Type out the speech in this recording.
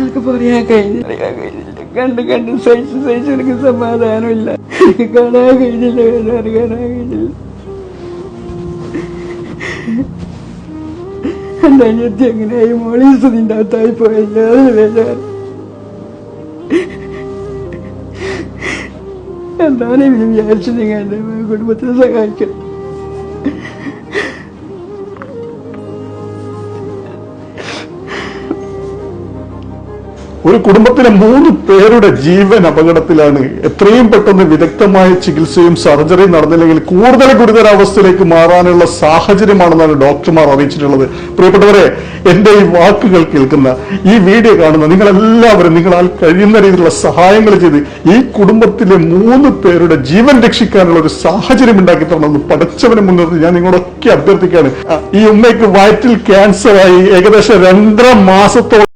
എനിക്ക് പറയാൻ കഴിഞ്ഞില്ല. അറിയാൻ കഴിഞ്ഞില്ല. കണ്ട് കണ്ട് സഹിച്ച് സഹിച്ച് എനിക്ക് സമാധാനമില്ല. കാണാൻ കഴിഞ്ഞില്ല അറിയാൻ കഴിഞ്ഞില്ല. എന്റെ അനിയത്തി എങ്ങനെയായി? മോളീസ് നിന്റെ അകത്തായി പോയില്ല? അതിന് എന്താണ് ഇവർ വിചാരിച്ചു നിങ്ങൾ എന്റെ കുടുംബത്തിനെ സഹായിക്കണം ഒരു കുടുംബത്തിലെ മൂന്ന് പേരുടെ ജീവൻ അപകടത്തിലാണ്. എത്രയും പെട്ടെന്ന് വിദഗ്ധമായ ചികിത്സയും സർജറിയും നടന്നില്ലെങ്കിൽ കൂടുതൽ ഗുരുതരാവസ്ഥയിലേക്ക് മാറാനുള്ള സാഹചര്യമാണെന്നാണ് ഡോക്ടർമാർ അറിയിച്ചിട്ടുള്ളത്. പ്രിയപ്പെട്ടവരെ എന്റെ ഈ വാക്കുകൾ കേൾക്കുന്ന ഈ വീഡിയോ കാണുന്ന നിങ്ങളെല്ലാവരും നിങ്ങളാൽ കഴിയുന്ന രീതിയിലുള്ള സഹായങ്ങൾ ചെയ്ത് ഈ കുടുംബത്തിലെ മൂന്ന് പേരുടെ ജീവൻ രക്ഷിക്കാനുള്ള ഒരു സാഹചര്യം ഉണ്ടാക്കി തരണമെന്ന് പഠിച്ചവനെ മുൻനിർത്തി ഞാൻ നിങ്ങളൊക്കെ അഭ്യർത്ഥിക്കുകയാണ്. ഈ ഉമ്മയ്ക്ക് വയറ്റിൽ ക്യാൻസറായി ഏകദേശം രണ്ടര മാസത്തോളം